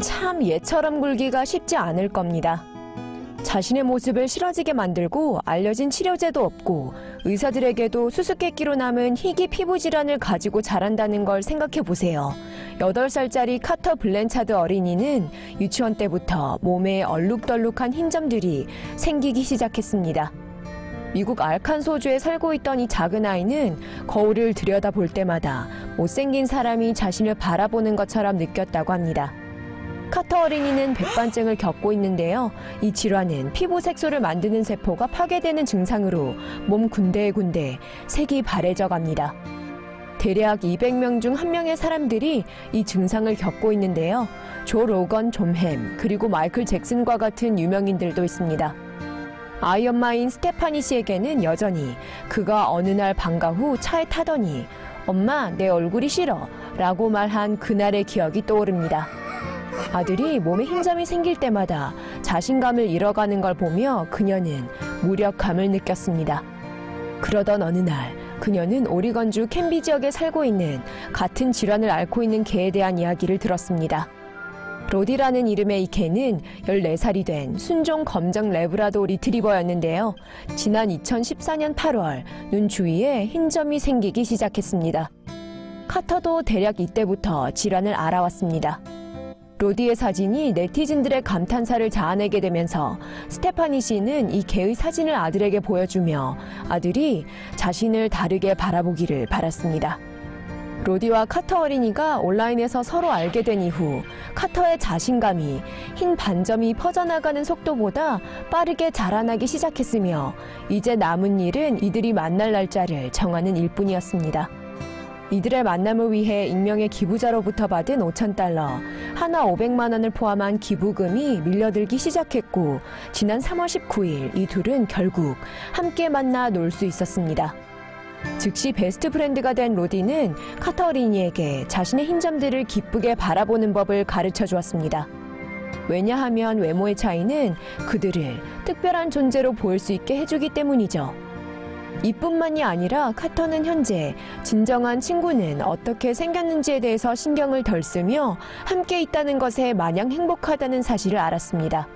참 얘처럼 굴기가 쉽지 않을 겁니다. 자신의 모습을 싫어지게 만들고 알려진 치료제도 없고 의사들에게도 수수께끼로 남은 희귀 피부 질환을 가지고 자란다는 걸 생각해 보세요. 8살짜리 카터 블렌차드 어린이는 유치원 때부터 몸에 얼룩덜룩한 흰점들이 생기기 시작했습니다. 미국 알칸소주에 살고 있던 이 작은 아이는 거울을 들여다볼 때마다 못생긴 사람이 자신을 바라보는 것처럼 느꼈다고 합니다. 카터 어린이는 백반증을 겪고 있는데요. 이 질환은 피부 색소를 만드는 세포가 파괴되는 증상으로 몸 군데군데 색이 바래져 갑니다. 대략 200명 중한 명의 사람들이 이 증상을 겪고 있는데요. 조 로건 좀햄 그리고 마이클 잭슨과 같은 유명인들도 있습니다. 아이 엄마인 스테파니 씨에게는 여전히 그가 어느 날 방과 후 차에 타더니 엄마 내 얼굴이 싫어 라고 말한 그날의 기억이 떠오릅니다. 아들이 몸에 흰점이 생길 때마다 자신감을 잃어가는 걸 보며 그녀는 무력감을 느꼈습니다. 그러던 어느 날 그녀는 오리건주 캔비 지역에 살고 있는 같은 질환을 앓고 있는 개에 대한 이야기를 들었습니다. 로디라는 이름의 이 개는 14살이 된 순종 검정 레브라도 리트리버였는데요. 지난 2014년 8월 눈 주위에 흰 점이 생기기 시작했습니다. 카터도 대략 이때부터 질환을 알아왔습니다. 로디의 사진이 네티즌들의 감탄사를 자아내게 되면서 스테파니 씨는 이 개의 사진을 아들에게 보여주며 아들이 자신을 다르게 바라보기를 바랐습니다. 로디와 카터 어린이가 온라인에서 서로 알게 된 이후 카터의 자신감이 흰 반점이 퍼져나가는 속도보다 빠르게 자라나기 시작했으며 이제 남은 일은 이들이 만날 날짜를 정하는 일뿐이었습니다. 이들의 만남을 위해 익명의 기부자로부터 받은 5천 달러, 하나 500만 원을 포함한 기부금이 밀려들기 시작했고 지난 3월 19일 이 둘은 결국 함께 만나 놀 수 있었습니다. 즉시 베스트 프렌드가 된 로디는 카터리니에게 자신의 흰점들을 기쁘게 바라보는 법을 가르쳐 주었습니다. 왜냐하면 외모의 차이는 그들을 특별한 존재로 보일 수 있게 해주기 때문이죠. 이뿐만이 아니라 카터는 현재 진정한 친구는 어떻게 생겼는지에 대해서 신경을 덜 쓰며 함께 있다는 것에 마냥 행복하다는 사실을 알았습니다.